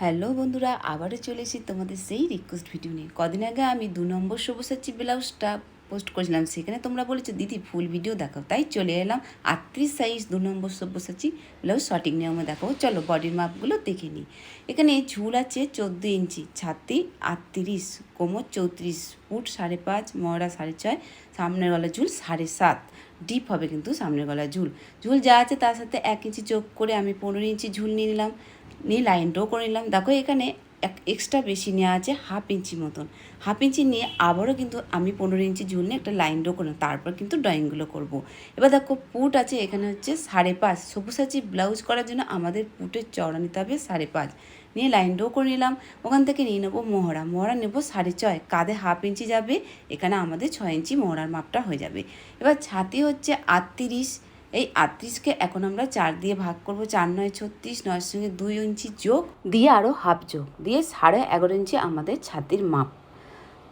Hello বন্ধুরা, আবারও চলে এসেছি তোমাদের সেই রিকোয়েস্ট ভিডিও নিয়ে। কদিন আগে আমি দু নম্বর সবুসাচি ব্লাউজটা পোস্ট করেছিলাম, সেখানে তোমরা বলেছ, দিদি, ফুল ভিডিও দেখাও। তাই চলে এলাম আটত্রিশ সাইজ দু নম্বর সব্যসাচী ব্লাউজ সঠিক নিয়মে দেখাবো চলো বডির মাপগুলো দেখে নিই। এখানে ঝুল আছে চোদ্দ ইঞ্চি, ছাতি আটত্রিশ, কোমর চৌত্রিশ ফুট সাড়ে পাঁচ, ময়রা সাড়ে ছয়, সামনের গলা ঝুল সাড়ে সাত। ডিপ হবে কিন্তু সামনের গলা ঝুল। ঝুল যা আছে তার সাথে এক ইঞ্চি যোগ করে আমি পনেরো ইঞ্চি ঝুল নিয়ে নিলাম। নিয়ে লাইন ড্র করে নিলাম। দেখো এখানে এক এক্সট্রা বেশি নেওয়া আছে হাফ ইঞ্চি মতন। হাফ ইঞ্চি নিয়ে আবারও কিন্তু আমি পনেরো ইঞ্চি ঝুল নিয়ে একটা লাইন ড্র করলাম তারপর কিন্তু ড্রয়িংগুলো করব। এবার দেখো পুট আছে, এখানে হচ্ছে সাড়ে পাঁচ। আছে ব্লাউজ করার জন্য আমাদের পুটের চওড়া নিতে হবে সাড়ে পাঁচ। নিয়ে লাইন ড্র করে নিলাম। ওখান থেকে নিয়ে নেব মোহরা মোহরা নেব সাড়ে ছয়। কাঁধে হাফ ইঞ্চি যাবে। এখানে আমাদের ছয় ইঞ্চি মোহরার মাপটা হয়ে যাবে। এবার ছাতি হচ্ছে আটত্রিশ। এই আটত্রিশকে এখন আমরা চার দিয়ে ভাগ করব, চার নয় ছত্রিশ, নয়ের সঙ্গে দুই ইঞ্চি যোগ দিয়ে আরও হাফ যোগ দিয়ে সাড়ে এগারো ইঞ্চি আমাদের ছাতির মাপ।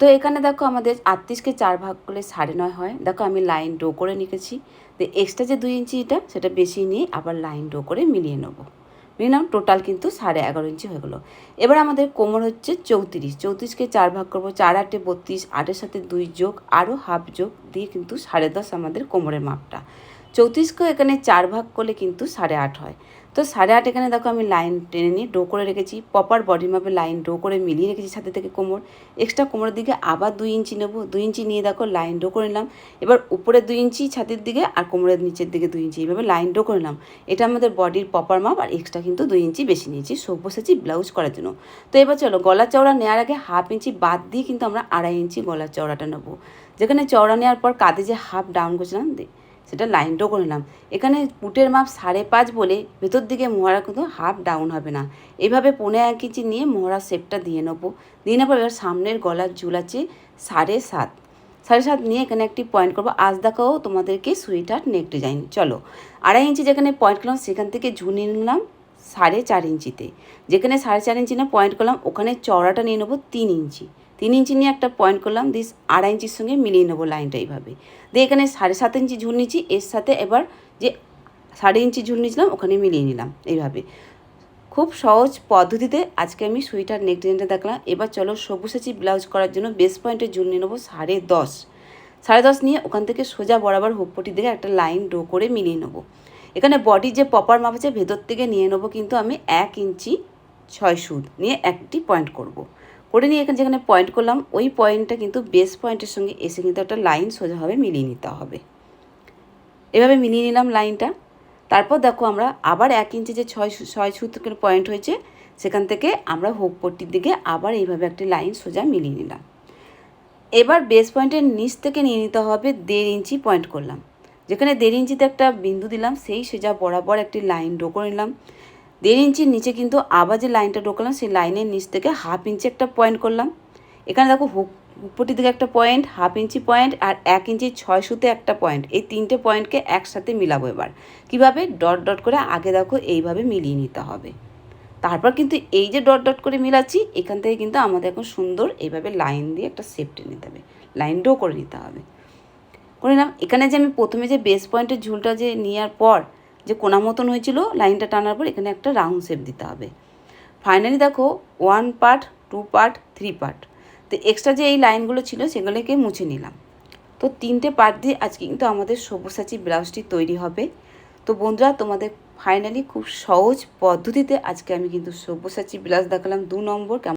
তো এখানে দেখো আমাদের আটত্রিশকে চার ভাগ করলে সাড়ে নয় হয়। দেখো আমি লাইন ডো করে নিকেছি। তো এক্সট্রা যে দুই ইঞ্চিটা সেটা বেশি নিয়ে আবার লাইন ডো করে মিলিয়ে নেব। মিনিমাম টোটাল কিন্তু সাড়ে এগারো ইঞ্চি হয়ে গেলো। এবার আমাদের কোমর হচ্ছে চৌত্রিশ। চৌত্রিশকে চার ভাগ করব, চার আটে বত্রিশ, আটের সাথে দুই যোগ আরও হাফ যোগ দিয়ে কিন্তু সাড়ে দশ আমাদের কোমরের মাপটা। চৌত্রিশকেও এখানে চার ভাগ করলে কিন্তু সাড়ে আট হয়। তো সাড়ে আট এখানে দেখো আমি লাইন টেনে নিয়ে ডো করে রেখেছি। প্রপার বডি মাপে লাইন ডো করে মিলিয়ে রেখেছি সাথে থেকে কোমর। এক্সট্রা কোমরের দিকে আবার দুই ইঞ্চি নেব। দুই ইঞ্চি নিয়ে দেখো লাইন ডো করে নিলাম। এবার উপরে দুই ইঞ্চি ছাতির দিকে আর কোমরের নিচের দিকে দুই ইঞ্চি। এইভাবে লাইন ডো করে নিলাম। এটা আমাদের বডির প্রপার মাপ আর এক্সট্রা কিন্তু দুই ইঞ্চি বেশি নিয়েছি সব বসেছি ব্লাউজ করার জন্য। তো এবার চলো গলা চওড়া নেওয়ার আগে হাফ ইঞ্চি বাদ দিয়ে কিন্তু আমরা আড়াই ইঞ্চি গলার চওড়াটা নেব। যেখানে চওড়া নেওয়ার পর কাঁধে যে হাফ ডাউন করছিলাম সেটা লাইন ড্র করে নিলাম। এখানে পুটের মাপ সাড়ে পাঁচ বলে ভেতর দিকে মোহরা কিন্তু হাফ ডাউন হবে না। এভাবে পনে এক ইঞ্চি নিয়ে মোহরা শেপটা দিয়ে নেব। দিয়ে নেবার এবার সামনের গলার ঝুল আছে সাড়ে সাত। সাড়ে সাত নিয়ে এখানে একটি পয়েন্ট করব। আজ দেখাও তোমাদেরকে সুইটার নেক ডিজাইন চলো, আড়াই ইঞ্চি যেখানে পয়েন্ট করলাম, সেখান থেকে ঝুলিয়ে নিলাম সাড়ে চার ইঞ্চিতে। যেখানে সাড়ে চার ইঞ্চি না পয়েন্ট করলাম, ওখানে চওড়াটা নিয়ে নেব তিন ইঞ্চি। তিন ইঞ্চি নিয়ে একটা পয়েন্ট করলাম দিস আড়াই ইঞ্চির সঙ্গে মিলিয়ে নেব লাইনটা এইভাবে। দিয়ে এখানে সাড়ে সাত ইঞ্চি ঝুল নিচ্ছি এর সাথে এবার যে সাড়ে ইঞ্চি ঝুল নিয়েছিলাম, ওখানে মিলিয়ে নিলাম এইভাবে। খুব সহজ পদ্ধতিতে আজকে আমি সুইটার নেক ডিজাইনটা দেখলাম। এবার চলো সবুসাচি ব্লাউজ করার জন্য বেস পয়েন্টের ঝুল নিয়ে নেব সাড়ে দশ। সাড়ে দশ নিয়ে ওখান থেকে সোজা বরাবর হুকপটি দিকে একটা লাইন ড্র করে মিলিয়ে নেব। এখানে বডির যে পপার মাপ আছে, ভেতর থেকে নিয়ে নেব কিন্তু আমি এক ইঞ্চি ছয় সুদ নিয়ে একটি পয়েন্ট করব। করে নিয়ে এখানে যেখানে পয়েন্ট করলাম, ওই পয়েন্টটা কিন্তু বেস পয়েন্টের সঙ্গে এসে কিন্তু একটা লাইন সোজাভাবে মিলিয়ে নিতে হবে। এভাবে মিলিয়ে নিলাম লাইনটা তারপর দেখো আমরা আবার এক ইঞ্চি যে ছয় ছয় সূত্রের পয়েন্ট হয়েছে, সেখান থেকে আমরা হোক পট্টির দিকে আবার এইভাবে একটি লাইন সোজা মিলিয়ে নিলাম। এবার বেস পয়েন্টের নিচ থেকে নিয়ে নিতে হবে দেড় ইঞ্চি পয়েন্ট করলাম। যেখানে দেড় ইঞ্চিতে একটা বিন্দু দিলাম, সেই সোজা বরাবর একটি লাইন ডো করে নিলাম। দেড় ইঞ্চির নিচে কিন্তু আবার যে লাইনটা ঢোকালাম, সেই লাইনের নিচ থেকে হাফ ইঞ্চি একটা পয়েন্ট করলাম। এখানে দেখো হুক উপরটি দিকে একটা পয়েন্ট হাফ ইঞ্চি পয়েন্ট আর এক ইঞ্চি ছয় সুতে একটা পয়েন্ট এই তিনটে পয়েন্টকে একসাথে মিলাবো এবার। কীভাবে? ডট ডট করে আগে দেখো এইভাবে মিলিয়ে নিতে হবে। তারপর কিন্তু এই যে ডট ডট করে মিলাচ্ছি, এখান থেকে কিন্তু আমাদের এখন সুন্দর এইভাবে লাইন দিয়ে একটা সেফটি নিতে হবে। লাইন ডো করে নিতে হবে। করে নিলাম। এখানে যে আমি প্রথমে যে বেস পয়েন্টের ঝুলটা যে নেওয়ার পর যে কোনা মতন হয়েছিল, লাইনটা টানার পর এখানে একটা রাউন্ড শেপ দিতে হবে। ফাইনালি দেখো one part two part three part তো এক্সট্রা যে এই লাইনগুলো ছিল সেগুলোকে মুছে নিলাম। তো তিনটে পার্ট দিয়ে আজকে কিন্তু আমাদের সবুসাচি ব্লাউজটি তৈরি হবে। তো বন্ধুরা, তোমাদের ফাইনালি খুব সহজ পদ্ধতিতে আজকে আমি কিন্তু সব্যসাচী ব্লাউজ দেখালাম দু নম্বর।